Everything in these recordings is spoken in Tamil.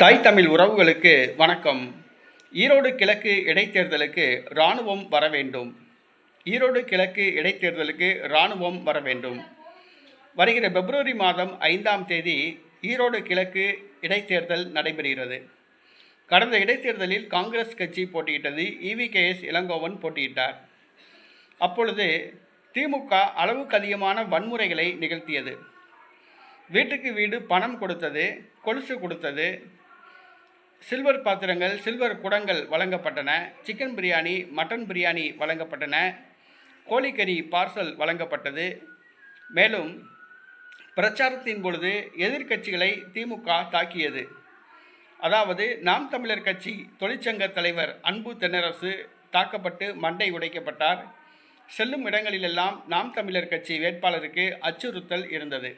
தாய் தமிழ் உறவுகளுக்கு வணக்கம். ஈரோடு கிழக்கு இடைத்தேர்தலுக்கு இராணுவம் வர வேண்டும். ஈரோடு கிழக்கு இடைத்தேர்தலுக்கு இராணுவம் வர வேண்டும். வருகிற பிப்ரவரி மாதம் ஐந்தாம் தேதி ஈரோடு கிழக்கு இடைத்தேர்தல் நடைபெறுகிறது. கடந்த இடைத்தேர்தலில் காங்கிரஸ் கட்சி போட்டியிட்டது இவிகேஎஸ் இளங்கோவன் போட்டியிட்டார். அப்பொழுது திமுக அளவுக்கு அதிகமான வன்முறைகளை நிகழ்த்தியது. வீட்டுக்கு வீடு பணம் கொடுத்தது கொலுசு கொடுத்தது சில்வர் பாத்திரங்கள் சில்வர் குடங்கள் வழங்கப்பட்டன. சிக்கன் பிரியாணி மட்டன் பிரியாணி வழங்கப்பட்டன. கோழிக்கறி பார்சல் வழங்கப்பட்டது. மேலும் பிரச்சாரத்தின் பொழுது எதிர்க்கட்சிகளை திமுக தாக்கியது. அதாவது நாம் தமிழர் கட்சி தொழிற்சங்க தலைவர் அன்பு தென்னரசு தாக்கப்பட்டு மண்டை உடைக்கப்பட்டார். செல்லும் இடங்களிலெல்லாம் நாம் தமிழர் கட்சி வேட்பாளருக்கு அச்சுறுத்தல் இருந்தது.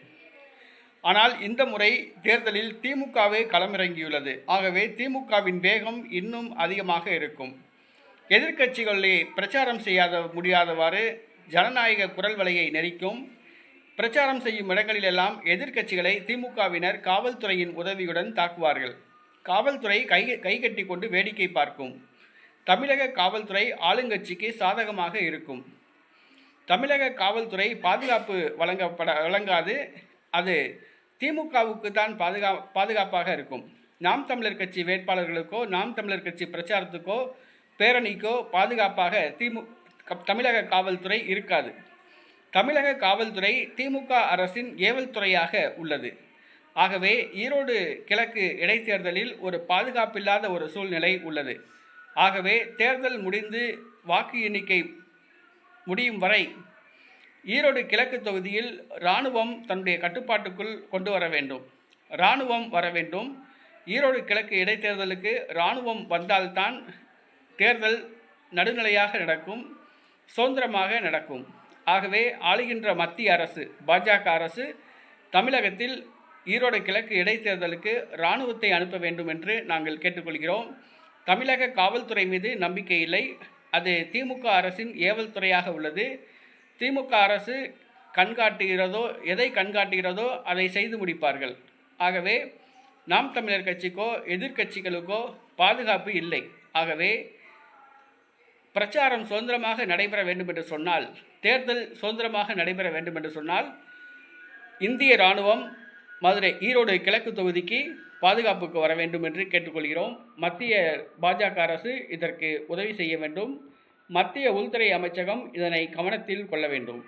ஆனால் இந்த முறை தேர்தலில் திமுகவே களமிறங்கியுள்ளது. ஆகவே திமுகவின் வேகம் இன்னும் அதிகமாக இருக்கும். எதிர்க்கட்சிகளே பிரச்சாரம் செய்யாத முடியாதவாறு ஜனநாயக குரல் வலையை நெரிக்கும் பிரச்சாரம் செய்யும் இடங்களிலெல்லாம் எதிர்க்கட்சிகளை திமுகவினர் காவல்துறையின் உதவியுடன் தாக்குவார்கள். காவல்துறை கை கைகட்டி கொண்டு வேடிக்கை பார்க்கும். தமிழக காவல்துறை ஆளுங்கட்சிக்கு சாதகமாக இருக்கும். தமிழக காவல்துறை பாதுகாப்பு வழங்கப்பட வழங்காது. அது திமுகவுக்கு தான் பாதுகா பாதுகாப்பாக இருக்கும். நாம் தமிழர் கட்சி வேட்பாளர்களுக்கோ நாம் தமிழர் கட்சி பிரச்சாரத்துக்கோ பேரணிக்கோ பாதுகாப்பாக திமு தமிழக காவல்துறை இருக்காது. தமிழக காவல்துறை திமுக அரசின் ஏவல் துறையாக உள்ளது. ஆகவே ஈரோடு கிழக்கு இடைத்தேர்தலில் ஒரு பாதுகாப்பில்லாத ஒரு சூழ்நிலை உள்ளது. ஆகவே தேர்தல் முடிந்து வாக்கு எண்ணிக்கை முடியும் வரை ஈரோடு கிழக்கு தொகுதியில் இராணுவம் தன்னுடைய கட்டுப்பாட்டுக்குள் கொண்டு வர வேண்டும். இராணுவம் வர வேண்டும். ஈரோடு கிழக்கு இடைத்தேர்தலுக்கு இராணுவம் வந்தால்தான் தேர்தல் நடுநிலையாக நடக்கும் சுதந்திரமாக நடக்கும். ஆகவே ஆளுகின்ற மத்திய அரசு பாஜக அரசு தமிழகத்தில் ஈரோடு கிழக்கு இடைத்தேர்தலுக்கு இராணுவத்தை அனுப்ப வேண்டும் என்று நாங்கள் கேட்டுக்கொள்கிறோம். தமிழக காவல்துறை மீது நம்பிக்கை இல்லை. அது திமுக அரசின் ஏவல் துறையாக உள்ளது. திமுக அரசு கண்காட்டுகிறதோ எதை கண்காட்டுகிறதோ அதை செய்து முடிப்பார்கள். ஆகவே நாம் தமிழர் கட்சிக்கோ எதிர்க்கட்சிகளுக்கோ பாதுகாப்பு இல்லை. ஆகவே பிரச்சாரம் சுதந்திரமாக நடைபெற வேண்டும் என்று சொன்னால் தேர்தல் சுதந்திரமாக நடைபெற வேண்டும் என்று சொன்னால் இந்திய இராணுவம் மதுரை ஈரோடு கிழக்கு தொகுதிக்கு பாதுகாப்புக்கு வர வேண்டும் என்று கேட்டுக்கொள்கிறோம். மத்திய பாஜக அரசு இதற்கு உதவி செய்ய வேண்டும். மத்திய உள்துறை அமைச்சகம் இதனை கவனத்தில் கொள்ள வேண்டும்.